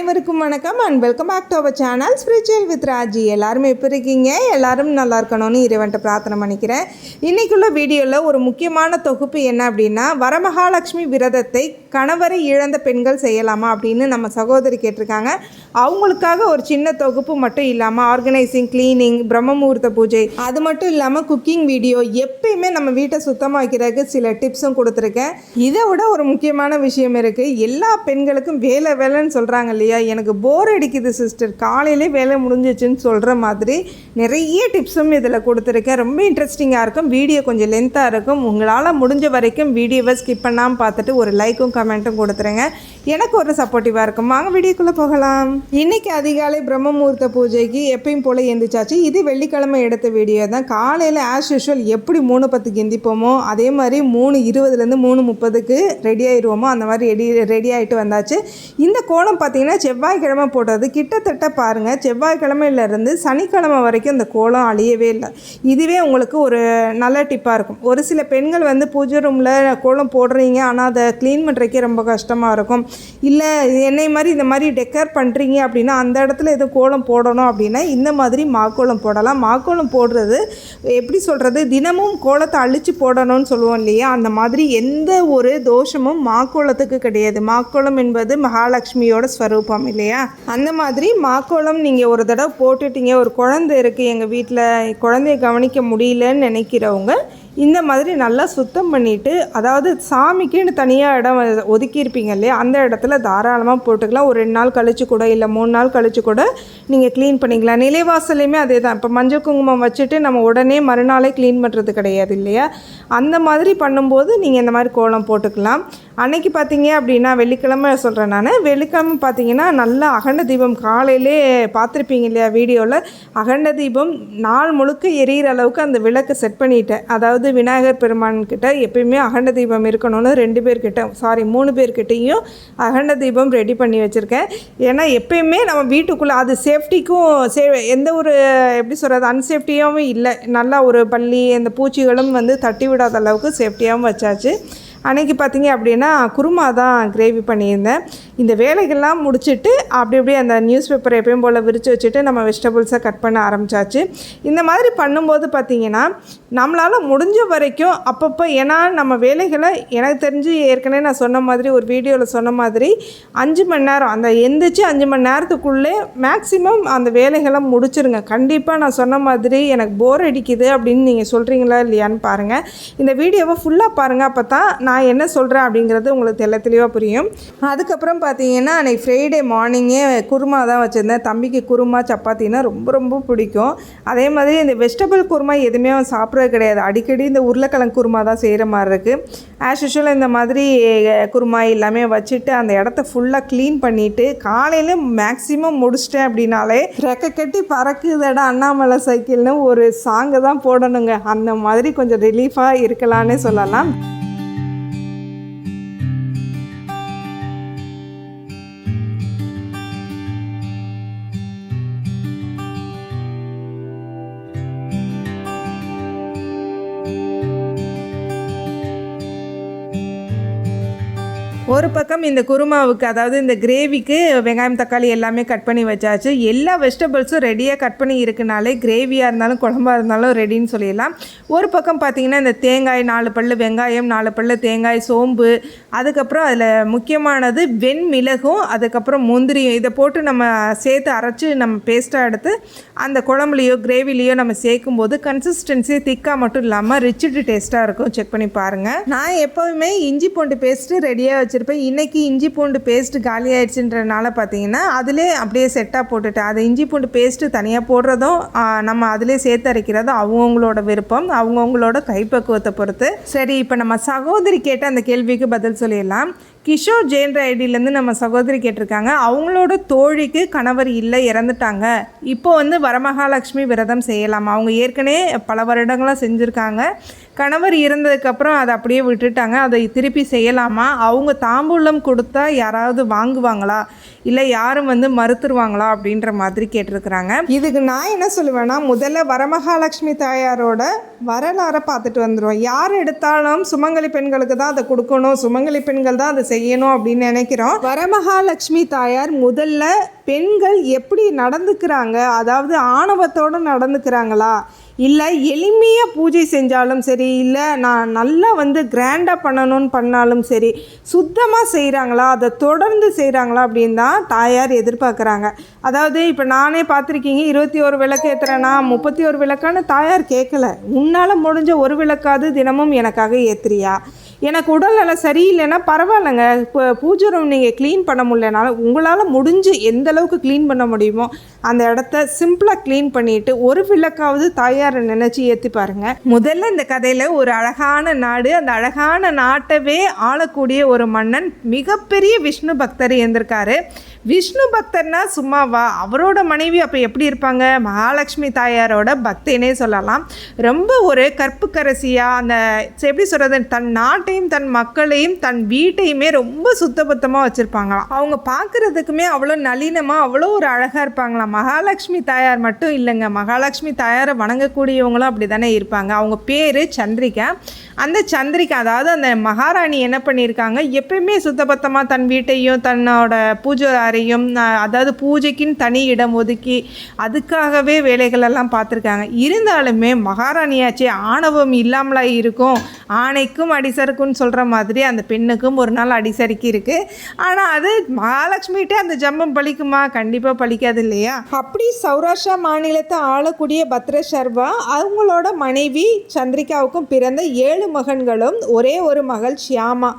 அனைவருக்கும் வணக்கம் and welcome back to our channel spiritual with Raji எல்லாரும் எப்படி இருக்கீங்க? எல்லாரும் நல்லா இருக்கணும்னு இறைவன்ட்ட பிரார்த்தனை பண்ணிக்கிறேன். இன்றைக்குள்ள வீடியோவில் ஒரு முக்கியமான தொகுப்பு என்ன அப்படின்னா வரமகாலட்சுமி விரதத்தை கணவரை இழந்த பெண்கள் செய்யலாமா அப்படின்னு நம்ம சகோதரி கேட்டிருக்காங்க. அவங்களுக்காக ஒரு சின்ன தொகுப்பு மட்டும் இல்லாமல் ஆர்கனைசிங் க்ளீனிங் பிரம்மமுகூர்த்த பூஜை அது மட்டும் இல்லாமல் குக்கிங் வீடியோ எப்பயுமே நம்ம வீட்டை சுத்தமாக வைக்கிறதுக்கு சில டிப்ஸும் கொடுத்துருக்கேன். இதை விட ஒரு முக்கியமான விஷயம் இருக்குது எல்லா பெண்களுக்கும் வேலை வேலைன்னு சொல்கிறாங்க இல்லையா? எனக்கு போர் அடிக்குது சிஸ்டர் காலையிலே வேலை முடிஞ்சிச்சுன்னு சொல்கிற மாதிரி நிறைய டிப்ஸும் இதில் கொடுத்துருக்கேன். ரொம்ப இன்ட்ரெஸ்டிங்காக இருக்கும். வீடியோ கொஞ்சம் லென்த்தாக இருக்கும். உங்களால் முடிஞ்ச வரைக்கும் வீடியோவை ஸ்கிப் பண்ணாமல் பார்த்துட்டு ஒரு லைக்கும் கமெண்ட்டும் கொடுத்துருங்க. எனக்கு ஒரு சப்போர்ட்டிவாக இருக்கும். வாங்க வீடியோக்குள்ளே போகலாம். இன்றைக்கி அதிகாலை பிரம்ம முகூர்த்த பூஜைக்கு எப்பயும் போல் எந்திரிச்சாச்சு. இது வெள்ளிக்கிழமை எடுத்த வீடியோ தான். காலையில் ஆஸ் யூஷுவல் எப்படி மூணு பத்துக்கு எந்திப்போமோ அதே மாதிரி மூணு இருபதுலேருந்து மூணு முப்பதுக்கு ரெடி ஆயிடுவோமோ அந்த மாதிரி ரெடி ரெடி ஆகிட்டு வந்தாச்சு. இந்த கோலம் பார்த்தீங்கன்னா செவ்வாய்க்கிழமை போட்டது. கிட்டத்தட்ட பாருங்கள் செவ்வாய்க்கிழமையிலேருந்து சனிக்கிழமை வரைக்கும் இந்த கோலம் அழியவே இல்லை. இதுவே உங்களுக்கு ஒரு நல்ல டிப்பாக இருக்கும். ஒரு சில பெண்கள் வந்து பூஜை ரூமில் கோலம் போடுறீங்க ஆனால் அதை க்ளீன் பண்ணுறதுக்கே ரொம்ப கஷ்டமாக இருக்கும். இல்லை என்னை மாதிரி இந்த மாதிரி டெக்கர் பண்ணுறீங்க அப்படின்னா அந்த இடத்துல எதுவும் கோலம் போடணும் அப்படின்னா இந்த மாதிரி மாக்கோலம் போடலாம். மாக்கோலம் போடுறது எப்படி சொல்கிறது தினமும் கோலத்தை அழித்து போடணும்னு சொல்லுவோம் இல்லையா? அந்த மாதிரி எந்த ஒரு தோஷமும் மாக்கோலத்துக்கு கிடையாது. மாக்கோலம் என்பது மகாலட்சுமியோட ஸ்வரூபம். இல்லையா? அந்த மாதிரி மாக்கோளம் நீங்கள் ஒரு தடவை போட்டுட்டீங்க. ஒரு குழந்தை இருக்குது எங்கள் வீட்டில் குழந்தைய கவனிக்க முடியலன்னு நினைக்கிறவங்க இந்த மாதிரி நல்லா சுத்தம் பண்ணிவிட்டு அதாவது சாமிக்குன்னு தனியாக இடம் ஒதுக்கியிருப்பீங்க இல்லையா அந்த இடத்துல தாராளமாக போட்டுக்கலாம். ஒரு ரெண்டு நாள் கழிச்சு கூட இல்லை மூணு நாள் கழிச்சு கூட நீங்கள் க்ளீன் பண்ணிக்கலாம். நிலைவாசலையுமே அதே தான் இப்போ மஞ்சள் குங்குமம் வச்சுட்டு நம்ம உடனே மறுநாளே க்ளீன் பண்ணுறது கிடையாது இல்லையா? அந்த மாதிரி பண்ணும்போது நீங்கள் இந்த மாதிரி கோலம் போட்டுக்கலாம். அன்னைக்கு பார்த்தீங்க அப்படின்னா வெள்ளிக்கிழமை சொல்கிறேன் நான். வெள்ளிக்கிழமை பார்த்தீங்கன்னா நல்லா அகண்ட தீபம் காலையிலே பார்த்துருப்பீங்க இல்லையா வீடியோவில் அகண்ட தீபம் நாள் முழுக்க எரியிற அளவுக்கு அந்த விளக்கை செட் பண்ணிட்டேன். அதாவது விநாயகர் பெருமான்கிட்ட எப்பயுமே அகண்ட தீபம் இருக்கணும்னு ரெண்டு பேர்கிட்ட சாரி மூணு பேர்கிட்டையும் அகண்ட தீபம் ரெடி பண்ணி வச்சுருக்கேன். ஏன்னா எப்பயுமே நம்ம வீட்டுக்குள்ளே அது சேஃப்டிக்கும் சே எந்த ஒரு எப்படி சொல்கிறது அன்சேஃப்டியாகவும் இல்லை. நல்லா ஒரு பள்ளி இந்த பூச்சிகளும் வந்து தட்டி விடாத அளவுக்கு சேஃப்டியாகவும் வச்சாச்சு. அன்றைக்கி பார்த்தீங்க அப்படின்னா குருமா தான் கிரேவி பண்ணியிருந்தேன். இந்த வேலைகள்லாம் முடிச்சுட்டு அப்படி அப்படியே அந்த நியூஸ் பேப்பர் எப்பயும் போல் விரித்து வச்சுட்டு நம்ம வெஜிடபிள்ஸை கட் பண்ண ஆரம்பித்தாச்சு இந்த மாதிரி பண்ணும்போது பார்த்திங்கன்னா நம்மளால் முடிஞ்ச வரைக்கும் அப்பப்போ ஏன்னா நம்ம வேலைகளை எனக்கு தெரிஞ்சு ஏற்கனவே நான் சொன்ன மாதிரி ஒரு வீடியோவில் சொன்ன மாதிரி அஞ்சு மணி நேரம் அந்த எந்திரிச்சு அஞ்சு மணி நேரத்துக்குள்ளே மேக்ஸிமம் அந்த வேலைகளை முடிச்சிருங்க. கண்டிப்பாக நான் சொன்ன மாதிரி எனக்கு போர் அடிக்குது அப்படின்னு நீங்கள் சொல்கிறீங்களா இல்லையான்னு பாருங்கள் இந்த வீடியோவை ஃபுல்லாக பாருங்கள் அப்போ தான் நான் என்ன சொல்கிறேன் அப்படிங்கிறது உங்களுக்கு தெல்ல தெளிவாக புரியும். அதுக்கப்புறம் பார்த்தீங்கன்னா அன்றைக்கி ஃப்ரைடே மார்னிங்கே குருமா தான் வச்சுருந்தேன். தம்பிக்கு குருமா சப்பாத்தினா ரொம்ப ரொம்ப பிடிக்கும். அதே மாதிரி இந்த வெஜிடபிள் குருமா எதுவுமே அவன் சாப்பிட்றது கிடையாது. அடிக்கடி இந்த உருளைக்கிழங்கு குருமா தான் செய்கிற மாதிரி இருக்குது ஆஸ் யூஷுவல் இந்த மாதிரி குருமா எல்லாமே வச்சுட்டு அந்த இடத்த ஃபுல்லாக க்ளீன் பண்ணிவிட்டு காலையில் மேக்ஸிமம் முடிச்சிட்டேன் அப்படின்னாலே ரெக்க கட்டி பறக்குதடா அண்ணாமலை சைக்கிள்னு ஒரு சாங்கு தான் போடணுங்க. அந்த மாதிரி கொஞ்சம் ரிலீஃபாக இருக்கலான்னு சொல்லலாம். ஒரு பக்கம் இந்த குருமாவுக்கு அதாவது இந்த கிரேவிக்கு வெங்காயம் தக்காளி எல்லாமே கட் பண்ணி வச்சாச்சு. எல்லா வெஜிடபிள்ஸும் ரெடியாக கட் பண்ணி இருக்குனாலே கிரேவியாக இருந்தாலும் குழம்பா இருந்தாலும் ரெடின்னு சொல்லிடலாம். ஒரு பக்கம் பார்த்திங்கன்னா இந்த தேங்காய் நாலு பல்லு வெங்காயம் நாலு பல்லு தேங்காய் சோம்பு அதுக்கப்புறம் அதில் முக்கியமானது வெண்மிளகும் அதுக்கப்புறம் முந்திரியும். இதை போட்டு நம்ம சேர்த்து அரைச்சி நம்ம பேஸ்ட்டாக எடுத்து அந்த குழம்புலையோ கிரேவிலையோ நம்ம சேர்க்கும் போது கன்சிஸ்டன்சி திக்காக மட்டும் இல்லாமல் ரிச்சுட்டு டேஸ்ட்டாக இருக்கும். செக் பண்ணி பாருங்கள் நான் எப்போவுமே இஞ்சி பூண்டு பேஸ்ட்டு ரெடியாக வச்சு வச்சுருப்பேன் இன்றைக்கி இஞ்சி பூண்டு பேஸ்ட்டு காலி ஆயிடுச்சுன்றனால பார்த்தீங்கன்னா அதிலே அப்படியே செட்டாக போட்டுட்டேன் அது இஞ்சி பூண்டு பேஸ்ட்டு தனியாக போடுறதும் நம்ம அதிலே சேர்த்து அரைக்கிறதும் அவங்கவுங்களோட விருப்பம். அவங்கவுங்களோட கைப்பக்குவத்தை பொறுத்து. சரி இப்போ நம்ம சகோதரி கேட்ட அந்த கேள்விக்கு பதில் சொல்லிடலாம். கிஷோர் ஜெயின் ஐடியிலேருந்து நம்ம சகோதரி கேட்டிருக்காங்க. அவங்களோட தோழிக்கு கணவர் இல்லை இறந்துட்டாங்க. இப்போ வந்து வரமகாலட்சுமி விரதம் செய்யலாம். அவங்க ஏற்கனவே பல வருடங்களாக செஞ்சுருக்காங்க. கணவர் இறந்ததுக்கப்புறம் அதை அப்படியே விட்டுட்டாங்க. அதை திருப்பி செய்யலாமா? அவங்க தாம்பூலம் கொடுத்தா யாராவது வாங்குவாங்களா? இல்லை யாரும் வந்து மறுத்துருவாங்களா? அப்படின்ற மாதிரி கேட்டிருக்கிறாங்க. இதுக்கு நான் என்ன சொல்லுவேன்னா முதல்ல வரமகாலட்சுமி தாயாரோட வரலாறை பார்த்துட்டு வந்துடுவோம். யார் எடுத்தாலும் சுமங்கலி பெண்களுக்கு தான் அதை கொடுக்கணும். சுமங்கலி பெண்கள் தான் அதை செய்யணும் அப்படின்னு நினைக்கிறோம். வரமகாலட்சுமி தாயார் முதல்ல பெண்கள் எப்படி நடந்துக்கிறாங்க? அதாவது ஆணவத்தோடு நடந்துக்கிறாங்களா? இல்லை எளிமையாக பூஜை செஞ்சாலும் சரி இல்லை நான் நல்லா வந்து கிராண்டாக பண்ணணும்னு பண்ணாலும் சரி சுத்தமாக செய்கிறாங்களா அதை தொடர்ந்து செய்கிறாங்களா அப்படின்னு தான் தாயார் எதிர்பார்க்குறாங்க. அதாவது இப்போ நானே பார்த்துருக்கீங்க இருபத்தி ஒரு விளக்கு ஏற்றுறேன்னா முப்பத்தி ஒரு விளக்கான்னு தாயார் கேட்கல உன்னால் முடிஞ்ச ஒரு விளக்காவது தினமும் எனக்காக ஏற்றுறியா எனக்கு உடல்நலம் சரியில்லைன்னா பரவாயில்லைங்க. இப்போ பூஜை ரூம் நீங்கள் க்ளீன் பண்ண முடியலனாலும் உங்களால் முடிஞ்சு எந்த அளவுக்கு க்ளீன் பண்ண முடியுமோ அந்த இடத்த சிம்பிளாக க்ளீன் பண்ணிட்டு ஒரு விளக்காவது தாயாரை நினச்சி ஏற்றி பாருங்கள் முதல்ல இந்த கதையில் ஒரு அழகான நாடு அந்த அழகான நாட்டவே ஆளக்கூடிய ஒரு மன்னன் மிகப்பெரிய விஷ்ணு பக்தர் இருந்திருக்காரு. விஷ்ணு பக்தர்னா சும்மாவா? அவரோட மனைவி அப்போ எப்படி இருப்பாங்க? மகாலட்சுமி தாயாரோட பக்தினே சொல்லலாம். ரொம்ப ஒரு கற்புக்கரசியாக அந்த எப்படி சொல்கிறது தன் நாட்டையும் தன் மக்களையும் தன் வீட்டையுமே ரொம்ப சுத்தபத்தமாக வச்சுருப்பாங்களாம். அவங்க பார்க்குறதுக்குமே அவ்வளோ நளினமாக அவ்வளோ ஒரு அழகாக இருப்பாங்களாம். மகாலட்சுமி தாயார் மட்டும் இல்லைங்க. மகாலட்சுமி தாயாரை வணங்கக்கூடியவங்களும் அப்படி தானே இருப்பாங்க. அவங்க பேர் சந்திரிகா. அந்த சந்திரிகா அதாவது அந்த மகாராணி என்ன பண்ணியிருக்காங்க? எப்பயுமே சுத்தபத்தமாக தன் வீட்டையும் தன்னோட பூஜை அறையும் அதாவது பூஜைக்குன்னு தனி இடம் ஒதுக்கி அதுக்காகவே வேலைகளெல்லாம் பார்த்துருக்காங்க. இருந்தாலுமே மகாராணியாச்சே ஆணவம் இல்லாமலா இருக்கும். ஆணைக்கும் அடிசருக்குன்னு சொல்கிற மாதிரி அந்த பெண்ணுக்கும் ஒரு நாள் அடிசறுக்கி இருக்குது ஆனால் அது மகாலட்சுமிகிட்டே அந்த ஜம்பம் பலிக்குமா? கண்டிப்பாக பழிக்காது இல்லையா? அப்படி சௌராஷ்டிரா மாநிலத்தை ஆளக்கூடிய பத்ர சர்வா அவங்களோட மனைவி சந்திரிகாவுக்கும் பிறந்த ஏழு மகன்களும் ஒரே ஒரு மகள் ஷியாமா.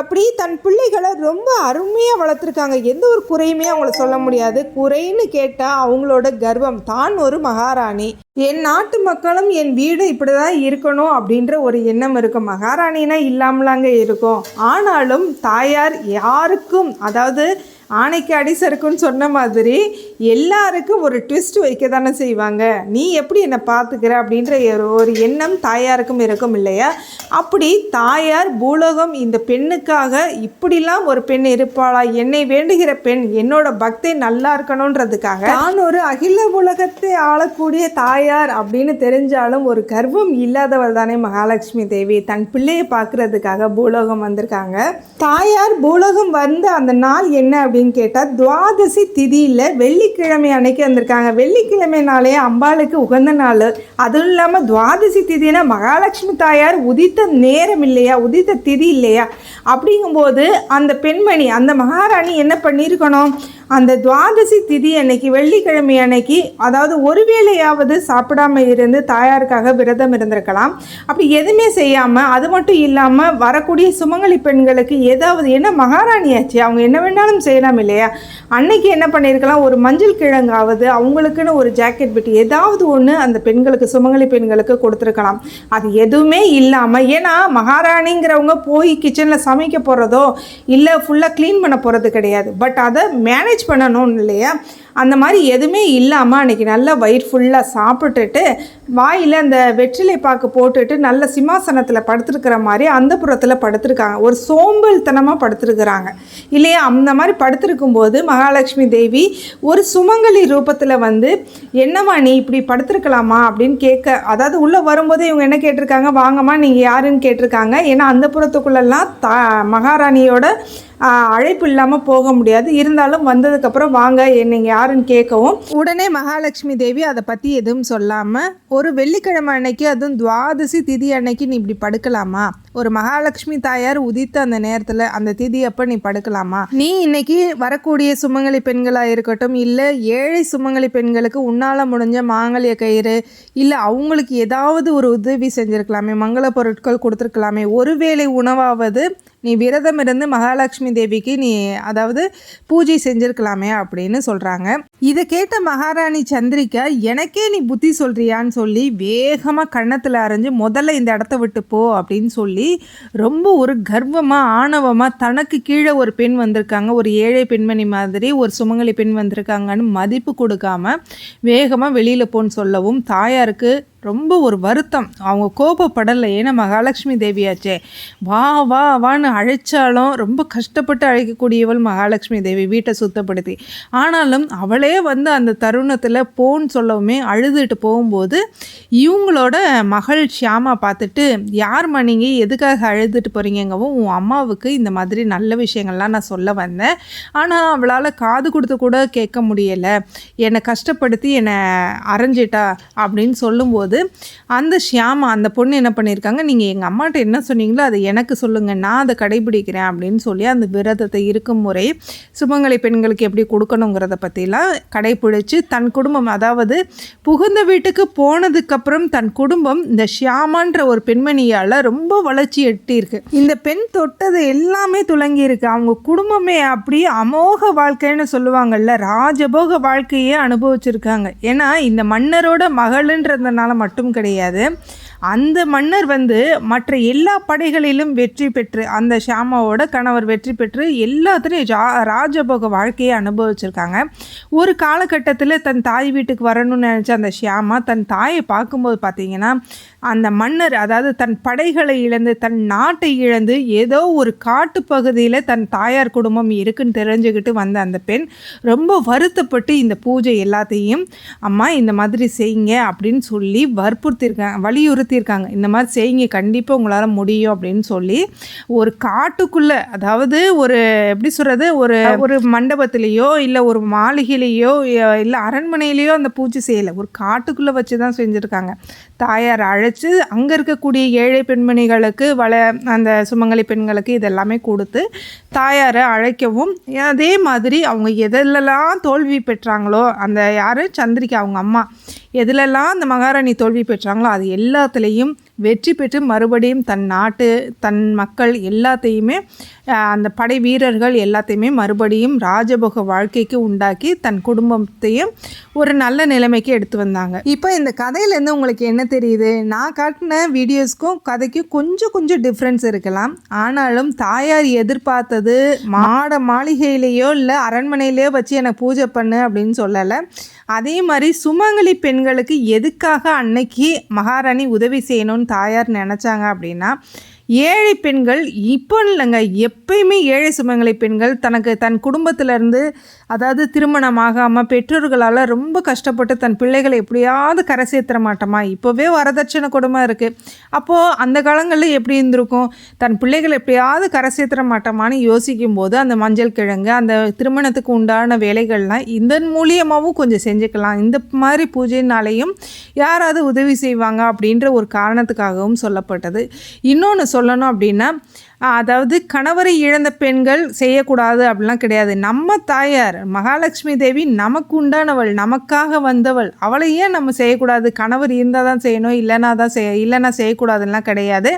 அப்படி தன் பிள்ளைகளை ரொம்ப அருமையாக வளர்த்துருக்காங்க. எந்த ஒரு குறையுமே அவங்கள சொல்ல முடியாது. குறைன்னு கேட்டால் அவங்களோட கர்வம். தான் ஒரு மகாராணி. என் நாட்டு மக்களும் என் வீடு இப்படி தான் இருக்கணும் அப்படின்ற ஒரு எண்ணம் இருக்கும். மகாராணினா இல்லாமலாங்க இருக்கும். ஆனாலும் தாயார் யாருக்கும் அதாவது ஆணைக்கு அடிசருக்குன்னு சொன்ன மாதிரி எல்லாருக்கும் ஒரு ட்விஸ்ட் வைக்க தானே செய்வாங்க. நீ எப்படி என்னை பார்த்துக்கிற அப்படின்ற ஒரு- ஒரு எண்ணம் தாயாருக்கும் இருக்கும் இல்லையா? அப்படி தாயார் பூலோகம் இந்த பெண்ணுக்காக இப்படிலாம் ஒரு பெண் இருப்பாளா? என்னை வேண்டுகிற பெண் என்னோட பக்தி நல்லா இருக்கணுன்றதுக்காக நான் ஒரு அகில உலகத்தை ஆளக்கூடிய தாயார் அப்படின்னு தெரிஞ்சாலும் ஒரு கர்வம் இல்லாதவர் தானே மகாலட்சுமி தேவி. தன் பிள்ளையை பார்க்கறதுக்காக பூலோகம் வந்திருக்காங்க. தாயார் பூலோகம் வந்த அந்த நாள் என்ன அப்படின்னு கேட்டால் துவாதசி திதியில் வெள்ளிக்கிழமை அன்னைக்கு வந்திருக்காங்க. வெள்ளிக்கிழமை நாளே அம்பாளுக்கு உகந்த நாள். அதுவும் இல்லாமல் துவாதசி திதினா மகாலட்சுமி தாயார் உதித்த நேரம் இல்லையா? உதித்த திதி இல்லையா? அப்படிங்கும்போது அந்த பெண்மணி அந்த மகாராணி என்ன பண்ணியிருக்கணும்? அந்த துவாதசி திதி அன்னைக்கு வெள்ளிக்கிழமை அன்னைக்கு அதாவது ஒரு வேளையாவது சாப்பிடாம இருந்து தாயாருக்காக விரதம் இருந்திருக்கலாம். அப்படி எதுவுமே செய்யாமல் அது மட்டும் இல்லாமல் வரக்கூடிய சுமங்கலி பெண்களுக்கு ஏதாவது என்ன மகாராணியாச்சு அவங்க என்ன வேணாலும் செய்யலாம் இல்லையா? அன்னைக்கு என்ன பண்ணியிருக்கலாம்? ஒரு மஞ்சள் கிழங்காவது அவங்களுக்குன்னு ஒரு ஜாக்கெட் பெட்டி ஏதாவது ஒன்று அந்த பெண்களுக்கு சுமங்கலி பெண்களுக்கு கொடுத்துருக்கலாம். அது எதுவுமே இல்லாமல் ஏன்னா மகாராணிங்கிறவங்க போய் கிச்சனில் சமைக்க போகிறதோ இல்லை ஃபுல்லாக க்ளீன் பண்ண போகிறது கிடையாது. பட் அதை மேனேஜ் பண்ணணும் இல்லையா? அந்த மாதிரி எதுவுமே இல்லாமல் அன்றைக்கி நல்லா வயிறு ஃபுல்லாக சாப்பிட்டுட்டு வாயில் அந்த வெற்றிலை பாக்கு போட்டுட்டு நல்ல சிம்மாசனத்தில் படுத்துருக்கிற மாதிரி அந்த புறத்தில் படுத்திருக்காங்க. ஒரு சோம்பல்தனமாக படுத்திருக்கிறாங்க. இல்லையா? அந்த மாதிரி படுத்துருக்கும்போது மகாலட்சுமி தேவி ஒரு சுமங்கலி ரூபத்தில் வந்து என்னம்மா நீ இப்படி படுத்திருக்கலாமா? அப்படின்னு கேட்க அதாவது உள்ளே வரும்போதே இவங்க என்ன கேட்டிருக்காங்க? வாங்கம்மா நீங்கள் யாருன்னு கேட்டிருக்காங்க? ஏன்னா அந்த புறத்துக்குள்ளெல்லாம் தா மகாராணியோட அழைப்பு இல்லாமல் போக முடியாது. இருந்தாலும் வந்ததுக்கப்புறம் வாங்க நீங்கள் யாருன்னு கேட்கவும் உடனே மகாலட்சுமி தேவி அதை பற்றி எதுவும் சொல்லாமல் ஒரு வெள்ளிக்கிழமை அன்னைக்கு அதுவும் துவாதசி திதி அன்னைக்கு நீ இப்படி படுக்கலாமா? ஒரு மகாலட்சுமி தாயார் உதித்த அந்த நேரத்தில் அந்த திதி அப்போ நீ படுக்கலாமா? நீ இன்னைக்கு வரக்கூடிய சுமங்கலி பெண்களாக இருக்கட்டும் இல்லை ஏழை சுமங்கலி பெண்களுக்கு உன்னால் முடிஞ்ச மாங்கல்ய கயிறு இல்லை அவங்களுக்கு ஏதாவது ஒரு உதவி செஞ்சுருக்கலாமே மங்கள பொருட்கள் கொடுத்துருக்கலாமே ஒருவேளை உணவாவது நீ விரதம் இருந்து மகாலட்சுமி தேவிக்கு நீ அதாவது பூஜை செஞ்சுருக்கலாமே அப்படின்னு சொல்கிறாங்க இதை கேட்ட மகாராணி சந்திரிகா எனக்கே நீ புத்தி சொல்கிறியான்னு சொல்லி வேகமாக கன்னத்தில் அரைஞ்சு முதல்ல இந்த இடத்த விட்டு போ அப்படின்னு சொல்லி ரொம்ப ஒரு கர்வமாக ஆணவமாக தனக்கு கீழே ஒரு பெண் வந்திருக்காங்க. ஒரு ஏழை பெண்மணி மாதிரி ஒரு சுமங்கலி பெண் வந்திருக்காங்கன்னு மதிப்பு கொடுக்காம வேகமாக வெளியில் போன்னு சொல்லவும் தாயாருக்கு ரொம்ப ஒரு வருத்தம். அவங்க கோபப்படலை. ஏன்னா மகாலட்சுமி தேவியாச்சே. வா வா வான்னு அழைச்சாலும் ரொம்ப கஷ்டப்பட்டு அழைக்கக்கூடியவள் மகாலட்சுமி தேவி வீட்டை சுத்தப்படுத்தி. ஆனாலும் அவளே வந்து அந்த தருணத்தில் போன்னு சொல்லவுமே அழுதுட்டு போகும்போது இவங்களோட மகள் ஷியாமா பார்த்துட்டு யார்மா நீங்கள் எதுக்காக அழுதுட்டு போகிறீங்கவும் உன் அம்மாவுக்கு இந்த மாதிரி நல்ல விஷயங்கள்லாம் நான் சொல்ல வந்தேன். ஆனால் அவளால் காது கொடுத்து கூட கேட்க முடியலை. என்னை கஷ்டப்படுத்தி என்னை அரைஞ்சிட்டா அப்படின்னு சொல்லும்போது அந்த ஷியாமா அந்த பொண்ணு என்ன பண்ணியிருக்காங்க நீங்கள் எங்கள் அம்மாட்ட என்ன சொன்னீங்களோ அதை எனக்கு சொல்லுங்கள் நான் அதை கடைபிடிக்கிறேன் அப்படின்னு சொல்லி அந்த விரதத்தை இருக்கும் முறை சுமங்கலி பெண்களுக்கு எப்படி கொடுக்கணுங்கிறத பற்றிலாம் கடைபிடிச்சு தன் குடும்பம் அதாவது புகுந்த வீட்டுக்கு போனதுக்கப்புறம் தன் குடும்பம் இந்த ஷியாமான்ற ஒரு பெண்மணியால் ரொம்ப வளர்ச்சி எட்டியிருக்கு. இந்த பெண் தொட்டது எல்லாமே துலங்கி இருக்கு அவங்க குடும்பமே அப்படியே அமோக வாழ்க்கைன்னு சொல்லுவாங்கல்ல ராஜபோக வாழ்க்கையே அனுபவிச்சிருக்காங்க. ஏன்னா இந்த மன்னரோட மகள்ன்றதுனால மட்டும் மட்டும் கிடையாது. அந்த மன்னர் வந்து மற்ற எல்லா படைகளிலும் வெற்றி பெற்று அந்த ஷியாமாவோட கணவர் வெற்றி பெற்று எல்லாத்துலேயும் ஜா ராஜபோக வாழ்க்கையை அனுபவிச்சிருக்காங்க. ஒரு காலகட்டத்தில் தன் தாய் வீட்டுக்கு வரணும்னு நினச்ச அந்த ஷியாமா தன் தாயை பார்க்கும்போது பார்த்தீங்கன்னா அந்த மன்னர் அதாவது தன் படைகளை இழந்து தன் நாட்டை இழந்து ஏதோ ஒரு காட்டு பகுதியில் தன் தாயார் குடும்பம் இருக்குன்னு தெரிஞ்சுக்கிட்டு வந்த அந்த பெண் ரொம்ப வருத்தப்பட்டு இந்த பூஜை எல்லாத்தையும் அம்மா இந்த மாதிரி செய்யுங்க அப்படின்னு சொல்லி வற்புறுத்திருக்காங்க வலியுறுத்தியிருக்காங்க இந்த மாதிரி செய்யுங்க கண்டிப்பாக உங்களால் முடியும் அப்படின்னு சொல்லி ஒரு காட்டுக்குள்ளே அதாவது ஒரு எப்படி சொல்கிறது ஒரு ஒரு மண்டபத்திலேயோ இல்லை ஒரு மாளிகையிலேயோ இல்லை அரண்மனையிலேயோ அந்த பூஜை செய்யலை. ஒரு காட்டுக்குள்ளே வச்சு தான் செஞ்சுருக்காங்க. தாயார் அழைச்சி அங்கே இருக்கக்கூடிய ஏழை பெண்மணிகளுக்கு வள அந்த சுமங்கலி பெண்களுக்கு இதெல்லாமே கொடுத்து தாயாரை அழைக்கவும் அதே மாதிரி அவங்க எதெல்லாம் தோல்வி பெற்றாங்களோ அந்த யார்? சந்திரிக்கா அவங்க அம்மா. எதிலெல்லாம் அந்த மகாராணி தோல்வி பெற்றாங்களோ அது எல்லாத்துலேயும் வெற்றி பெற்று மறுபடியும் தன் நாட்டு தன் மக்கள் எல்லாத்தையுமே அந்த படை வீரர்கள் எல்லாத்தையுமே மறுபடியும் ராஜபோக வாழ்க்கைக்கு உண்டாக்கி தன் குடும்பத்தையும் ஒரு நல்ல நிலைமைக்கு எடுத்து வந்தாங்க. இப்போ இந்த கதையிலேருந்து உங்களுக்கு என்ன தெரியுது? நான் காட்டின வீடியோஸ்க்கும் கதைக்கும் கொஞ்சம் கொஞ்சம் டிஃப்ரென்ஸ் இருக்கலாம். ஆனாலும் தாயார் எதிர்பார்த்தது மாட மாளிகையிலேயோ இல்லை அரண்மனையிலேயோ வச்சு எனக்கு பூஜை பண்ணு அப்படின்னு சொல்லலை. அதே மாதிரி சுமங்கலி பெண்களுக்கு எதுக்காக அன்னைக்கு மகாராணி உதவி செய்யணும்னு தாயார் நினச்சாங்க அப்படின்னா ஏழை பெண்கள் இப்போ இல்லைங்க எப்பயுமே ஏழை சுமங்களை பெண்கள் தனக்கு தன் குடும்பத்திலேருந்து அதாவது திருமணமாகாமல் பெற்றோர்களால் ரொம்ப கஷ்டப்பட்டு தன் பிள்ளைகளை எப்படியாவது கரை சேர்த்துற மாட்டோமா? இப்போவே வரதட்சணை கொடுமை இருக்குது அப்போது அந்த காலங்களில் எப்படி இருந்திருக்கும்? தன் பிள்ளைகளை எப்படியாவது கரை சேர்த்துற மாட்டோமான்னு யோசிக்கும் போது அந்த மஞ்சள் கிழங்கு அந்த திருமணத்துக்கு உண்டான வேலைகள்லாம் இதன் மூலியமாகவும் கொஞ்சம் செஞ்சுக்கலாம். இந்த மாதிரி பூஜைனாலேயும் யாராவது உதவி செய்வாங்க அப்படின்ற ஒரு காரணத்துக்காகவும் சொல்லப்பட்டது. இன்னொன்று சொல்லணும் அப்படின்னா அதாவது கணவரை இழந்த பெண்கள் செய்யக்கூடாது அப்படிலாம் கிடையாது. நம்ம தாயார் மகாலட்சுமி தேவி நமக்கு உண்டானவள் நமக்காக வந்தவள் அவளை ஏன் நம்ம செய்யக்கூடாது? கணவர் இருந்தால் தான் செய்யணும் இல்லைனா தான் செய்ய இல்லைன்னா செய்யக்கூடாதுலாம் கிடையாது.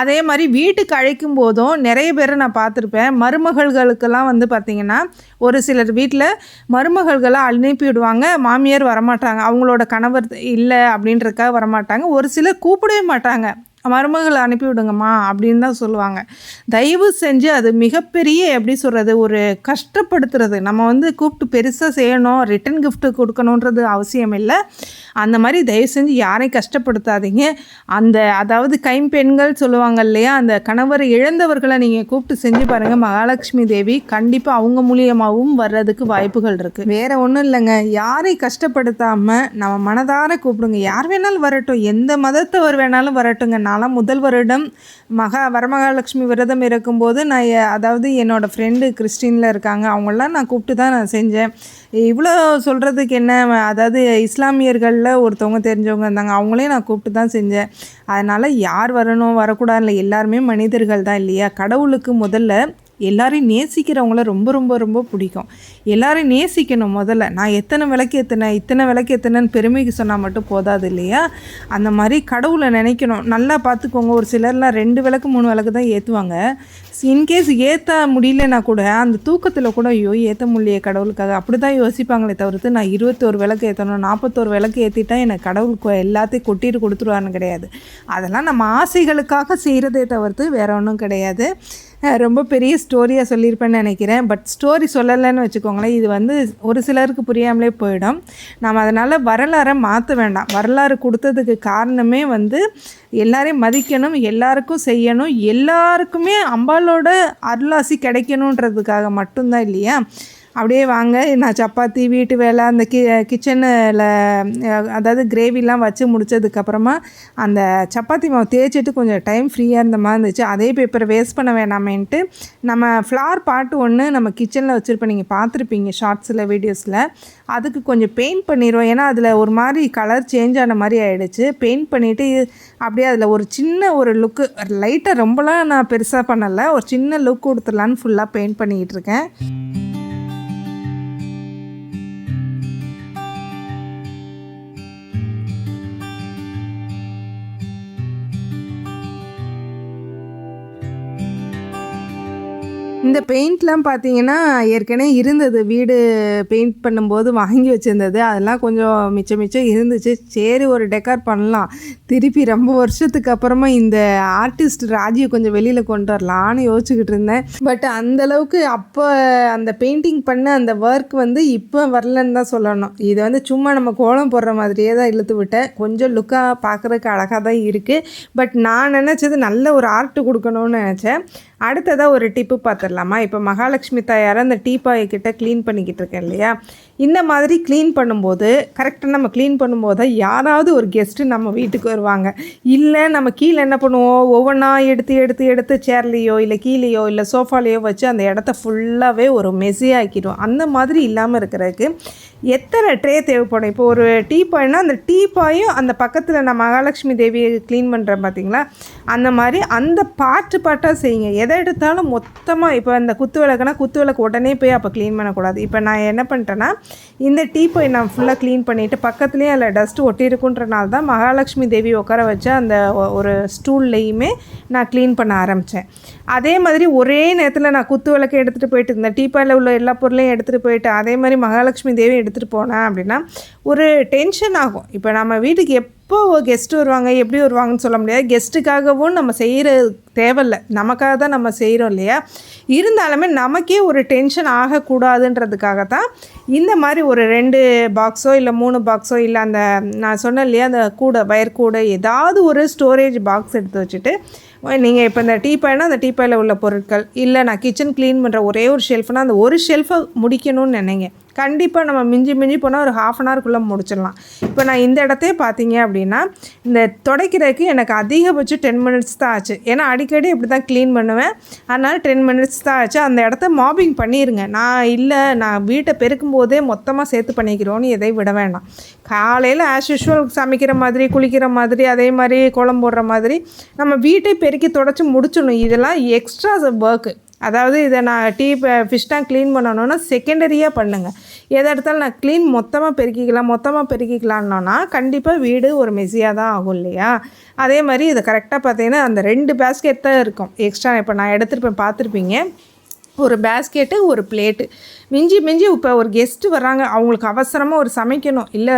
அதே மாதிரி வீட்டுக்கு அழைக்கும் போதும் நிறைய பேரை நான் பார்த்துருப்பேன். மருமகள்களுக்கெல்லாம் வந்து பார்த்திங்கன்னா ஒரு சிலர் வீட்டில் மருமகள்களை அனுப்பி விடுவாங்க மாமியார் வரமாட்டாங்க அவங்களோட கணவர் இல்லை அப்படின்றக்காக வரமாட்டாங்க. ஒரு சிலர் கூப்பிடவே மாட்டாங்க. மருமகளை அனுப்பிவிடுங்கம்மா அப்படின்னு தான் சொல்லுவாங்க. தயவு செஞ்சு அது மிகப்பெரிய எப்படி சொல்கிறது ஒரு கஷ்டப்படுத்துறது. நம்ம வந்து கூப்பிட்டு பெருசாக செய்யணும் ரிட்டன் கிஃப்ட்டு கொடுக்கணுன்றது அவசியம் இல்லை. அந்த மாதிரி தயவு செஞ்சு யாரையும் கஷ்டப்படுத்தாதீங்க. அந்த அதாவது கைம்பெண்கள் சொல்லுவாங்க இல்லையா அந்த கணவரை இழந்தவர்களை நீங்கள் கூப்பிட்டு செஞ்சு பாருங்கள் மகாலட்சுமி தேவி கண்டிப்பாக அவங்க மூலியமாகவும் வர்றதுக்கு வாய்ப்புகள் இருக்குது வேறு ஒன்றும் இல்லைங்க. யாரையும் கஷ்டப்படுத்தாமல் நம்ம மனதார கூப்பிடுங்க. யார் வேணாலும் வரட்டும். எந்த மதத்தவர் வேணாலும் வரட்டுங்க. நான்லாம் முதல் வருடம் மகா வரமகாலட்சுமி விரதம் இருக்கும்போது நான் அதாவது என்னோடய ஃப்ரெண்டு கிறிஸ்டினில் இருக்காங்க. அவங்களாம் நான் கூப்பிட்டு தான் நான் செஞ்சேன். இவ்வளோ சொல்கிறதுக்கு என்ன அதாவது இஸ்லாமியர்களில் ஒருத்தவங்க தெரிஞ்சவங்க இருந்தாங்க. அவங்களையும் நான் கூப்பிட்டு தான் செஞ்சேன். அதனால் யார் வரணும் வரக்கூடாது இல்லை எல்லாருமே மனிதர்கள் தான் இல்லையா? கடவுளுக்கு முதல்ல எல்லாரையும் நேசிக்கிறவங்கள ரொம்ப ரொம்ப ரொம்ப பிடிக்கும். எல்லாரையும் நேசிக்கணும் முதல்ல. நான் எத்தனை விளக்கு ஏற்றினேன் இத்தனை விளக்கு ஏற்றினேன்னு பெருமைக்கு சொன்னால் மட்டும் போதாது இல்லையா? அந்த மாதிரி கடவுளை நினைக்கணும். நல்லா பார்த்துக்கோங்க. ஒரு சிலர்லாம் ரெண்டு விளக்கு மூணு விளக்கு தான் ஏற்றுவாங்க இன்கேஸ் ஏற்ற முடியலன்னா கூட அந்த தூக்கத்தில் கூட ஐயோ ஏற்ற முடியலையே கடவுளுக்காக. அப்படி தான் யோசிப்பாங்களே தவிர்த்து நான் இருபத்தோரு விளக்கு ஏற்றணும் நாற்பத்தோரு விளக்கு ஏற்றிட்டா எனக்கு கடவுளுக்கு எல்லாத்தையும் கொட்டிட்டு கொடுத்துருவான்னு கிடையாது. அதெல்லாம் நம்ம ஆசைகளுக்காக செய்கிறதே தவிர்த்து வேற ஒன்றும் கிடையாது. ரொம்ப பெரிய ஸ்டோரியாக சொல்லியிருப்பேன்னு நினைக்கிறேன். பட் ஸ்டோரி சொல்லலைன்னு வச்சுக்கோங்களேன் இது வந்து ஒரு சிலருக்கு புரியாமலே போயிடும். நம்ம அதனால் வரலாறை மாற்ற வேண்டாம். வரலாறு கொடுத்ததுக்கு காரணமே வந்து எல்லாரையும் மதிக்கணும் எல்லாருக்கும் செய்யணும் எல்லாருக்குமே அம்பாலோட அருளாசி கிடைக்கணுன்றதுக்காக மட்டும்தான் இல்லையா? அப்படியே வாங்க. நான் சப்பாத்தி வீட்டு வேலை அந்த கி கிச்சனில் அதாவது கிரேவிலாம் வச்சு முடிச்சதுக்கப்புறமா அந்த சப்பாத்தி மாவு தேய்ச்சிட்டு கொஞ்சம் டைம் ஃப்ரீயாக இருந்த மாதிரி இருந்துச்சு. அதே பேப்பரை வேஸ்ட் பண்ண வேணாமேன்ட்டு நம்ம ஃப்ளார் பாட்டு ஒன்று நம்ம கிச்சனில் வச்சுருப்போம். நீங்கள் பார்த்துருப்பீங்க ஷார்ட்ஸில் வீடியோஸில் அதுக்கு கொஞ்சம் பெயிண்ட் பண்ணிடுவோம். ஏன்னா அதில் ஒரு மாதிரி கலர் சேஞ்ச் ஆன மாதிரி ஆகிடுச்சு பெயிண்ட் பண்ணிவிட்டு அப்படியே அதில் ஒரு சின்ன ஒரு லுக்கு லைட்டாக ரொம்பலாம் நான் பெருசாக பண்ணலை. ஒரு சின்ன லுக் கொடுத்துடலான்னு ஃபுல்லாக பெயிண்ட் பண்ணிக்கிட்டு இருக்கேன். இந்த பெயிண்ட்லாம் பார்த்தீங்கன்னா ஏற்கனவே இருந்தது. வீடு பெயிண்ட் பண்ணும்போது வாங்கி வச்சுருந்தது. அதெல்லாம் கொஞ்சம் மிச்சம் மிச்சம் இருந்துச்சு. சரி ஒரு டெக்கார் பண்ணலாம். திருப்பி ரொம்ப வருஷத்துக்கு அப்புறமா இந்த ஆர்டிஸ்ட் ராஜியை கொஞ்சம் வெளியில் கொண்டு வரலான்னு யோசிச்சுக்கிட்டு இருந்தேன். பட் அந்தளவுக்கு அப்போ அந்த பெயிண்டிங் பண்ண அந்த ஒர்க் வந்து இப்போ வரலன்னு தான் சொல்லணும். இது வந்து சும்மா நம்ம கோலம் போடுற மாதிரியே தான் இழுத்து விட்டேன். கொஞ்சம் லுக்காக பார்க்குறதுக்கு அழகாக தான் இருக்குது பட் நான் நினச்சது நல்ல ஒரு ஆர்ட் கொடுக்கணும்னு நினச்சேன். அடுத்ததாக ஒரு டிப்பு பார்த்துடலாம். இப்போ மகாலட்சுமி தாயாரை அந்த டீப்பாய் கிட்ட க்ளீன் பண்ணிக்கிட்டு இருக்கேன் இல்லையா? இந்த மாதிரி க்ளீன் பண்ணும்போது கரெக்டாக நம்ம க்ளீன் பண்ணும்போது யாராவது ஒரு கெஸ்ட்டு நம்ம வீட்டுக்கு வருவாங்க. இல்லை நம்ம கீழே என்ன பண்ணுவோம்? ஒவ்வொன்றா எடுத்து எடுத்து எடுத்து சேர்லேயோ இல்லை கீழேயோ இல்லை சோஃபாலேயோ வச்சு அந்த இடத்த ஃபுல்லாகவே ஒரு மெஸ்ஸி ஆக்கிடும் அந்த மாதிரி இல்லாமல் இருக்கிறதுக்கு எத்தனை ட்ரே தேவைப்படும்? இப்போ ஒரு டீ பாய்னா அந்த டீ பாயும் அந்த பக்கத்தில் நான் மகாலட்சுமி தேவியை க்ளீன் பண்ணுறேன் பார்த்தீங்களா அந்த மாதிரி அந்த பாட்டு பாட்டாக செய்யுங்க. எதை எடுத்தாலும் மொத்தமாக இப்போ இந்த குத்து விளக்குனா குத்து விளக்கு உடனே போய் அப்போ க்ளீன் பண்ணக்கூடாது. இப்போ நான் என்ன பண்ணிட்டேன்னா இந்த டீ பாய் நான் ஃபுல்லாக க்ளீன் பண்ணிவிட்டு பக்கத்துலேயே அதில் டஸ்ட்டு ஒட்டி இருக்குன்றனால தான் மகாலட்சுமி தேவி உட்கார வச்ச அந்த ஒரு ஸ்டூல்லையுமே நான் க்ளீன் பண்ண ஆரம்பித்தேன் அதே மாதிரி ஒரே நேரத்தில் நான் குத்து விளக்கு எடுத்துகிட்டு போயிட்டு இந்த டீப்பாயில் உள்ள எல்லா பொருளையும் எடுத்துகிட்டு போயிட்டு அதே மாதிரி மகாலட்சுமி தேவி எடுத்துகிட்டு போனேன் அப்படின்னா ஒரு டென்ஷன் ஆகும். இப்போ நம்ம வீட்டுக்கு எப்போ கெஸ்ட்டு வருவாங்க எப்படி வருவாங்கன்னு சொல்ல முடியாது. கெஸ்ட்டுக்காகவும் நம்ம செய்கிற தேவையில்ல. நமக்காக தான் நம்ம செய்கிறோம் இல்லையா? இருந்தாலுமே நமக்கே ஒரு டென்ஷன் ஆகக்கூடாதுன்றதுக்காக தான் இந்த மாதிரி ஒரு ரெண்டு பாக்ஸோ இல்லை மூணு பாக்ஸோ இல்லை அந்த நான் சொன்னேன் இல்லையா அந்த கூடை வயர் கூடை ஏதாவது ஒரு ஸ்டோரேஜ் பாக்ஸ் எடுத்து வச்சுட்டு நீங்கள் இப்போ இந்த டீப்பாய்னா அந்த டீப்பாயில் உள்ள பொருட்கள் இல்லை நான் கிச்சன் க்ளீன் பண்ணுற ஒரே ஒரு ஷெல்ஃப்னால் அந்த ஒரு ஷெல்ஃபை முடிக்கணும்னு நினைங்க. கண்டிப்பாக நம்ம மிஞ்சி மிஞ்சி போனால் ஒரு ஹாஃப் அன் ஹவர்க்குள்ளே முடிச்சிடலாம். இப்போ நான் இந்த இடத்தையே பார்த்தீங்க அப்படின்னா இந்த துடைக்கிறதுக்கு எனக்கு அதிகபட்சம் டென் மினிட்ஸ் தான் ஆச்சு. ஏன்னா அடிக்கடி இப்படி தான் க்ளீன் பண்ணுவேன். அதனால் டென் மினிட்ஸ் தான் ஆச்சு. அந்த இடத்த மாபிங் பண்ணிடுங்க நான் இல்லை நான் வீட்டை பெருக்கும் போதே மொத்தமாக சேர்த்து பண்ணிக்கிறோன்னு எதையும் விட வேண்டாம் காலையில் ஆஸ் யூஷுவல் சமைக்கிற மாதிரி குளிக்கிற மாதிரி அதே மாதிரி குழம்பு போடுற மாதிரி நம்ம வீட்டை பெருக்கி தொடச்சி முடிச்சிடணும். இதெல்லாம் எக்ஸ்ட்ரா ஒர்க்கு அதாவது இதை நான் டீ ஃபிஷ் டேங்க் க்ளீன் பண்ணணுன்னா செகண்டரியாக பண்ணுங்கள் எதை எடுத்தாலும் நான் க்ளீன் மொத்தமாக பெருக்கிக்கலாம் மொத்தமாக பெருக்கிக்கலான்னா கண்டிப்பாக வீடு ஒரு மெஸ்ஸியாக தான் ஆகும் இல்லையா? அதே மாதிரி இதை கரெக்டாக பார்த்தீங்கன்னா அந்த ரெண்டு பேஸ்கெட் தான் இருக்கும். எக்ஸ்ட்ரா இப்போ நான் எடுத்துருப்பேன் பார்த்துருப்பீங்க. ஒரு பேஸ்கெட்டு ஒரு பிளேட்டு மிஞ்சி மிஞ்சி இப்போ ஒரு கெஸ்ட்டு வர்றாங்க அவங்களுக்கு அவசரமாக ஒரு சமைக்கணும் இல்லை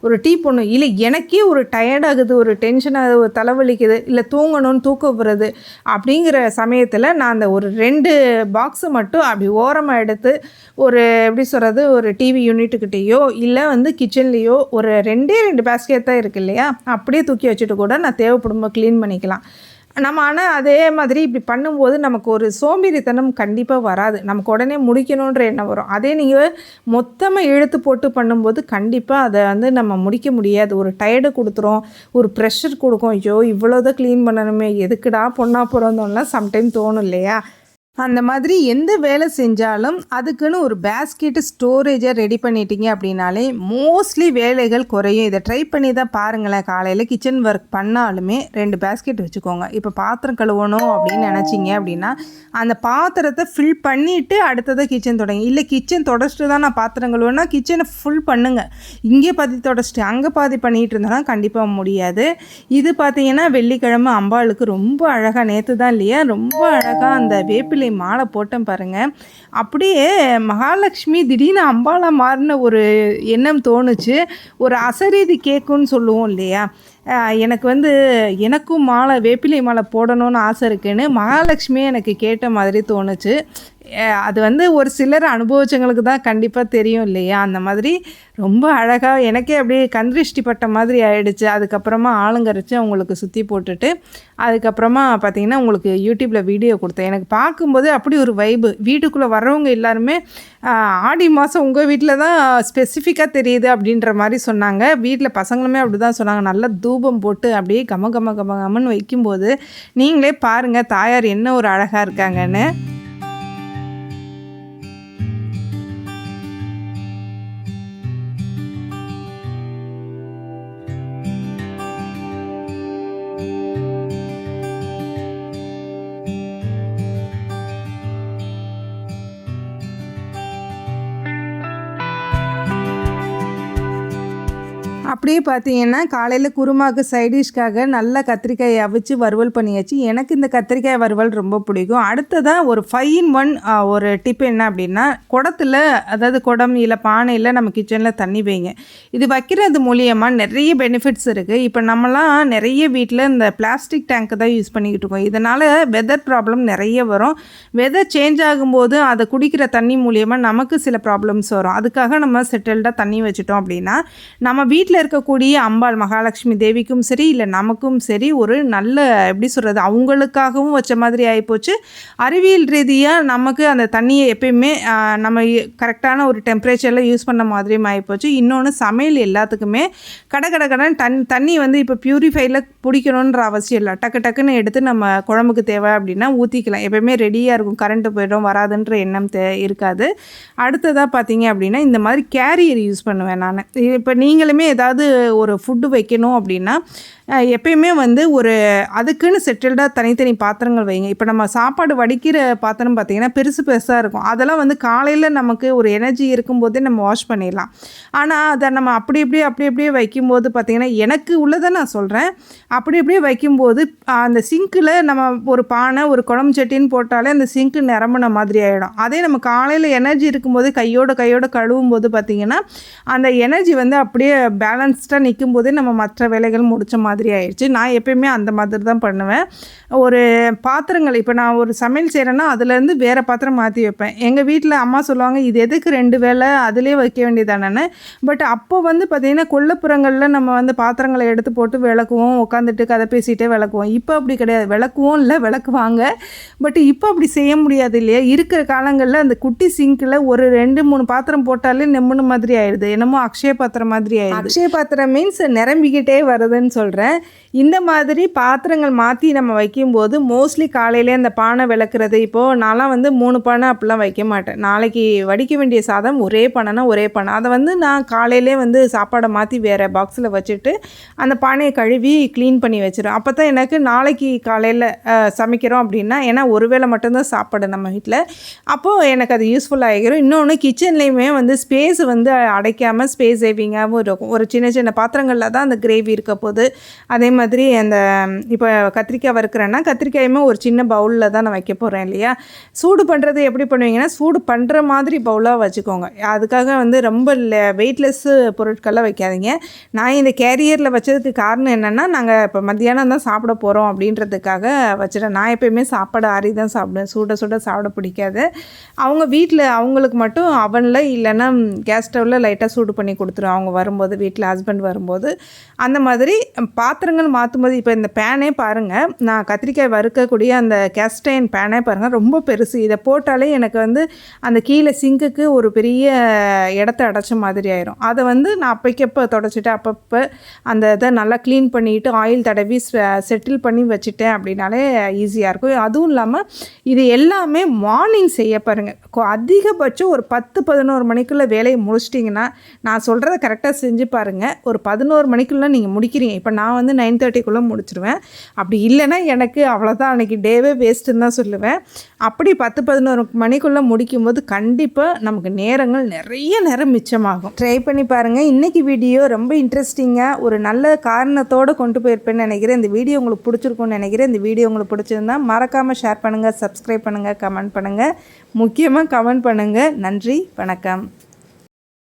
ஒரு டீ போடணும் இல்லை எனக்கே ஒரு டயர்டாகுது ஒரு டென்ஷனாக ஒரு தலைவலிக்குது இல்லை தூங்கணும்னு தூக்கம் வருது அப்படிங்கிற சமயத்தில் நான் அந்த ஒரு ரெண்டு பாக்ஸை மட்டும் அப்படி ஓரமாக எடுத்து ஒரு எப்படி சொல்கிறது ஒரு டிவி யூனிட்டுக்கிட்டேயோ இல்லை வந்து கிச்சன்லேயோ ஒரு ரெண்டே ரெண்டு பேஸ்கெட் தான் இருக்குது இல்லையா அப்படியே தூக்கி வச்சுட்டு கூட நான் தேவைப்படும்போது க்ளீன் பண்ணிக்கலாம். நம்ம ஆனால் அதே மாதிரி இப்படி பண்ணும்போது நமக்கு ஒரு சோம்பேறித்தனம் கண்டிப்பாக வராது. நமக்கு உடனே முடிக்கணுன்ற எண்ணம் வரும். அதே நீங்கள் மொத்தமாக இழுத்து போட்டு பண்ணும்போது கண்டிப்பாக அதை வந்து நம்ம முடிக்க முடியாது. ஒரு டயர்டு கொடுத்துரும் ஒரு ப்ரெஷர் கொடுக்கும். ஐயோ இவ்வளோதான் க்ளீன் பண்ணணுமே எதுக்குடா பொண்ணா பிறந்தோம்லாம் சம்டைம் தோணும் இல்லையா? அந்த மாதிரி எந்த வேலை செஞ்சாலும் அதுக்குன்னு ஒரு பேஸ்கெட்டு ஸ்டோரேஜை ரெடி பண்ணிட்டீங்க அப்படின்னாலே மோஸ்ட்லி வேலைகள் குறையும். இதை ட்ரை பண்ணி தான் பாருங்களேன். காலையில் கிச்சன் ஒர்க் பண்ணாலுமே ரெண்டு பேஸ்கெட் வச்சுக்கோங்க. இப்போ பாத்திரம் கழுவணும் அப்படின்னு நினச்சிங்க அப்படின்னா அந்த பாத்திரத்தை ஃபில் பண்ணிவிட்டு அடுத்ததை கிச்சன் தொடங்கி. இல்லை கிச்சன் தொடச்சிட்டு தான் நான் பாத்திரம் கழுவுனா கிச்சனை ஃபுல் பண்ணுங்கள் இங்கே பாதி தொடச்சிட்டு அங்கே பாதி பண்ணிகிட்டு இருந்தோன்னா கண்டிப்பாக முடியாது. இது பார்த்தீங்கன்னா வெள்ளிக்கிழமை அம்பாளுக்கு ரொம்ப அழகாக நேற்று தான் இல்லையா? ரொம்ப அழகாக அந்த வேப்பிலை மாலை போட்டேன் பாருங்கள் அப்படியே மகாலட்சுமி திடீர்னு அம்பாளாக மாறின ஒரு எண்ணம் தோணுச்சு. ஒரு அசரீதி கேட்கும்னு சொல்லுவோம் இல்லையா? எனக்கு வந்து எனக்கும் மாலை வேப்பிலை மாலை போடணும்னு ஆசை இருக்குன்னு மகாலட்சுமியே எனக்கு கேட்ட மாதிரி தோணுச்சு. அது வந்து ஒரு சிலர் அனுபவிச்சவங்களுக்கு தான் கண்டிப்பாக தெரியும் இல்லையா? அந்த மாதிரி ரொம்ப அழகாக எனக்கே அப்படியே கந்திருஷ்டி பட்ட மாதிரி ஆகிடுச்சு அதுக்கப்புறமா ஆளுங்கரைச்சி அவங்களுக்கு சுற்றி போட்டுட்டு அதுக்கப்புறமா பார்த்திங்கன்னா உங்களுக்கு யூடியூப்பில் வீடியோ கொடுத்தேன். எனக்கு பார்க்கும்போது அப்படி ஒரு வைபு வீட்டுக்குள்ளே வர்றவங்க எல்லாருமே ஆடி மாதம் உங்கள் வீட்டில் தான் ஸ்பெசிஃபிக்காக தெரியுது அப்படின்ற மாதிரி சொன்னாங்க. வீட்டில் பசங்களுமே அப்படி தான் சொன்னாங்க. நல்லா தூபம் போட்டு அப்படியே கம கம கம கமன்னு வைக்கும்போது நீங்களே பாருங்கள் தாயார் என்ன ஒரு அழகாக இருக்காங்கன்னு. அப்படியே பார்த்தீங்கன்னா காலையில் குருமாவுக்கு சைடிஷ்காக நல்லா கத்திரிக்காயை அவிச்சு வறுவல் பண்ணியாச்சு. எனக்கு இந்த கத்திரிக்காய் வறுவல் ரொம்ப பிடிக்கும். அடுத்ததாக ஒரு ஃபைவ் இன் ஒன் ஒரு டிப் என்ன அப்படின்னா குடத்துல அதாவது குடம் இல்லை பானையில் நம்ம கிச்சனில் தண்ணி வைங்க. இது வைக்கிறது மூலியமாக நிறைய பெனிஃபிட்ஸ் இருக்குது இப்போ நம்மலாம் நிறைய வீட்டில் இந்த பிளாஸ்டிக் டேங்க்கு தான் யூஸ் பண்ணிக்கிட்டு இருக்கோம். இதனால் வெதர் ப்ராப்ளம் நிறைய வரும். வெதர் சேஞ்ச் ஆகும்போது அதை குடிக்கிற தண்ணி மூலியமாக நமக்கு சில ப்ராப்ளம்ஸ் வரும். அதுக்காக நம்ம செட்டில்டாக தண்ணி வச்சுட்டோம் அப்படின்னா நம்ம வீட்டில் இருக்க இருக்கக்கூடிய அம்பாள் மகாலட்சுமி தேவிக்கும் சரி இல்லை நமக்கும் சரி ஒரு நல்ல எப்படி சொல்கிறது அவங்களுக்காகவும் வச்ச மாதிரி ஆகிப்போச்சு அறிவியல் ரீதியாக நமக்கு அந்த தண்ணியை எப்பயுமே நம்ம கரெக்டான ஒரு டெம்பரேச்சரில் யூஸ் பண்ண மாதிரியும் ஆகிப்போச்சு இன்னொன்று சமையல் எல்லாத்துக்குமே கட கட கடன் தன் தண்ணி வந்து இப்போ பியூரிஃபைல பிடிக்கணுன்ற அவசியம் இல்லை. டக்கு டக்குன்னு எடுத்து நம்ம குழம்புக்கு தேவை அப்படின்னா ஊற்றிக்கலாம் எப்பயுமே ரெடியாக இருக்கும். கரண்ட்டு போயிடும் வராதுன்ற எண்ணம் தே இருக்காது. அடுத்ததாக பார்த்தீங்க அப்படின்னா இந்த மாதிரி கேரியர் யூஸ் பண்ணுவேன் நான். இப்போ நீங்களுமே ஏதாவது ஒரு ஃபுட்டு வைக்கணும் அப்படின்னா எப்பயுமே வந்து ஒரு அதுக்குன்னு செட்டில்டாக தனித்தனி பாத்திரங்கள் வைங்க. இப்போ நம்ம சாப்பாடு வடிக்கிற பாத்திரம் பார்த்தீங்கன்னா பெருசு பெருசாக இருக்கும். அதெல்லாம் வந்து காலையில் நமக்கு ஒரு எனர்ஜி இருக்கும்போதே நம்ம வாஷ் பண்ணிடலாம். ஆனால் அதை நம்ம அப்படி இப்படியே அப்படி அப்படியே வைக்கும்போது பார்த்தீங்கன்னா எனக்கு உள்ளதை நான் சொல்கிறேன் அப்படி அப்படியே வைக்கும்போது அந்த சிங்க்கில் நம்ம ஒரு பானை ஒரு குழம்பு சட்டின்னு போட்டாலே அந்த சிங்க்கு நிரம்பின மாதிரி ஆகிடும் அதே நம்ம காலையில் எனர்ஜி இருக்கும்போது கையோட கையோட கழுவும் போது பார்த்திங்கன்னா அந்த எனர்ஜி வந்து அப்படியே பேலன்ஸ்டாக நிற்கும் போதே நம்ம மற்ற வேலைகள் முடிச்ச மாதிரி மாதிரி ஆயிடுச்சு. நான் எப்பயுமே அந்த மாதிரி தான் பண்ணுவேன். ஒரு பாத்திரங்கள் இப்போ நான் ஒரு சமையல் செய்கிறேன்னா அதுலேருந்து வேறு பாத்திரம் மாற்றி வைப்பேன். எங்கள் வீட்டில் அம்மா சொல்லுவாங்க இது எதுக்கு ரெண்டு வேலை அதிலே வைக்க வேண்டியதானே பட் அப்போ வந்து பார்த்திங்கன்னா கொல்லப்புறங்களில் நம்ம வந்து பாத்திரங்களை எடுத்து போட்டு விளக்குவோம். உட்காந்துட்டு கதை பேசிகிட்டே விளக்குவோம். இப்போ அப்படி கிடையாது. விளக்குவோம் இல்லை விளக்குவாங்க. பட் இப்போ அப்படி செய்ய முடியாது இல்லையா? இருக்கிற காலங்களில் அந்த குட்டி சிங்கில் ஒரு ரெண்டு மூணு பாத்திரம் போட்டாலே நெம்முன மாதிரி ஆயிடுது. என்னமோ அக்ஷய பாத்திரம் மாதிரி ஆயிடுது. அக்ஷய பாத்திரம் மீன்ஸ் நிரம்பிக்கிட்டே வருதுன்னு சொல்கிறேன் இந்த மாதிரி பாத்திரங்கள் மாற்றி நம்ம வைக்கும்போது மோஸ்ட்லி காலையிலே அந்த பானை விளக்குறது. இப்போது நான்லாம் வந்து மூணு பானை அப்படிலாம் வைக்க மாட்டேன். நாளைக்கு வடிக்க வேண்டிய சாதம் ஒரே பானைனா ஒரே பானை. அதை வந்து நான் காலையிலே வந்து சாப்பாடை மாற்றி வேறு பாக்ஸில் வச்சுட்டு அந்த பானையை கழுவி க்ளீன் பண்ணி வச்சிடும் அப்போ தான் எனக்கு நாளைக்கு காலையில் சமைக்கிறோம் அப்படின்னா ஏன்னா ஒரு வேளை மட்டும்தான் சாப்பாடு நம்ம வீட்டில் அப்போது எனக்கு அது யூஸ்ஃபுல்லாக ஆகிரும். இன்னொன்று கிச்சன்லேயுமே வந்து ஸ்பேஸ் வந்து அடைக்காமல் ஸ்பேஸ் சேவிங்காகவும் இருக்கும். ஒரு சின்ன சின்ன பாத்திரங்களில் தான் அந்த கிரேவி இருக்க போது அதே மாதிரி அந்த இப்போ கத்திரிக்காய் வறுக்கிறேன்னா கத்திரிக்காயுமே ஒரு சின்ன பவுலில் தான் நான் வைக்க போகிறேன் இல்லையா? சூடு பண்ணுறது எப்படி பண்ணுவீங்கன்னா சூடு பண்ணுற மாதிரி பவுலாக வச்சுக்கோங்க. அதுக்காக வந்து ரொம்ப வெயிட்லெஸ் பொருட்கள்லாம் வைக்காதீங்க. நான் இந்த கேரியரில் வச்சதுக்கு காரணம் என்னென்னா நாங்கள் இப்போ மத்தியானம் தான் சாப்பிட போகிறோம் அப்படின்றதுக்காக வச்சுட்டேன். நான் எப்பயுமே சாப்பாடு ஆறி தான் சாப்பிடுவேன். சூட சுட சாப்பிட பிடிக்காது. அவங்க வீட்டில் அவங்களுக்கு மட்டும் அவனில் இல்லைன்னா கேஸ் ஸ்டவ்வில் லைட்டாக சூடு பண்ணி கொடுத்துருவோம் அவங்க வரும்போது வீட்டில் ஹஸ்பண்ட் வரும்போது. அந்த மாதிரி பாத்திரங்கள் மாற்றும் போது இப்போ இந்த பேனே பாருங்கள் நான் கத்திரிக்காய் வறுக்கக்கூடிய அந்த கேஸ்டைன் பேனே பாருங்கள் ரொம்ப பெருசு. இதை போட்டாலே எனக்கு வந்து அந்த கீழே சிங்குக்கு ஒரு பெரிய இடத்த அடைச்ச மாதிரி ஆயிரும். அதை வந்து நான் அப்பைக்கப்போ தொடச்சிட்டு அப்பப்போ அந்த இதை நல்லா க்ளீன் பண்ணிட்டு ஆயில் தடவி செட்டில் பண்ணி வச்சுட்டேன் அப்படின்னாலே ஈஸியாக இருக்கும். அதுவும் இல்லாமல் இது எல்லாமே மார்னிங் செய்ய பாருங்கள் அதிகபட்சம் ஒரு பத்து பதினோரு மணிக்குள்ளே வேலையை முடிச்சிட்டிங்கன்னா நான் சொல்கிறத கரெக்டாக செஞ்சு பாருங்கள் ஒரு பதினோரு மணிக்குள்ளே நீங்கள் முடிக்கிறீங்க. இப்போ நான் நான் வந்து நைன் தேர்ட்டிக்குள்ளே முடிச்சிருவேன். அப்படி இல்லைன்னா எனக்கு அவ்வளோதான் அன்றைக்கி டேவே வேஸ்ட்டுன்னு தான் சொல்லுவேன். அப்படி பத்து பதினோரு மணிக்குள்ளே முடிக்கும்போது கண்டிப்பாக நமக்கு நேரங்கள் நிறைய நேரம் மிச்சமாகும். ட்ரை பண்ணி பாருங்கள் இன்றைக்கி வீடியோ ரொம்ப இன்ட்ரெஸ்டிங்காக ஒரு நல்ல காரணத்தோடு கொண்டு போயிருப்பேன்னு நினைக்கிறேன். இந்த வீடியோ உங்களுக்கு பிடிச்சிருக்கும்னு நினைக்கிறேன். இந்த வீடியோ உங்களுக்கு பிடிச்சிருந்தா மறக்காமல் ஷேர் பண்ணுங்கள் சப்ஸ்கிரைப் பண்ணுங்கள் கமெண்ட் பண்ணுங்கள் முக்கியமாக கமெண்ட் பண்ணுங்கள் நன்றி வணக்கம்.